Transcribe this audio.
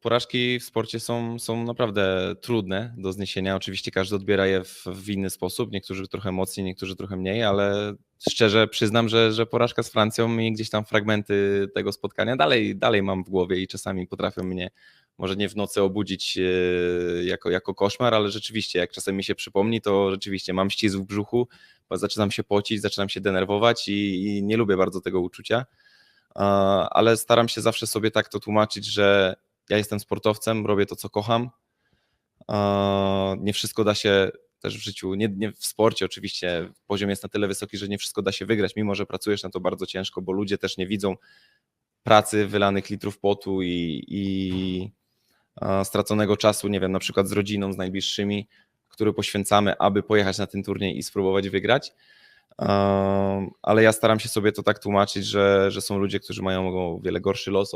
Porażki w sporcie są, są naprawdę trudne do zniesienia. Oczywiście każdy odbiera je w, w inny sposób. Niektórzy trochę mocniej, niektórzy trochę mniej, ale szczerze przyznam, że, że porażka z Francją i gdzieś tam fragmenty tego spotkania dalej, dalej mam w głowie i czasami potrafią mnie może nie w nocy obudzić e, jako, jako koszmar, ale rzeczywiście, jak czasem mi się przypomni, to rzeczywiście mam ścisk w brzuchu, zaczynam się pocić, zaczynam się denerwować i, i nie lubię bardzo tego uczucia. Ale staram się zawsze sobie tak to tłumaczyć, że ja jestem sportowcem, robię to, co kocham. Nie wszystko da się też w życiu, nie, nie w sporcie oczywiście, poziom jest na tyle wysoki, że nie wszystko da się wygrać, mimo że pracujesz na to bardzo ciężko, bo ludzie też nie widzą pracy, wylanych litrów potu i, i straconego czasu, nie wiem, na przykład z rodziną, z najbliższymi, który poświęcamy, aby pojechać na ten turniej i spróbować wygrać. Ale ja staram się sobie to tak tłumaczyć, że, że są ludzie, którzy mają o wiele gorszy los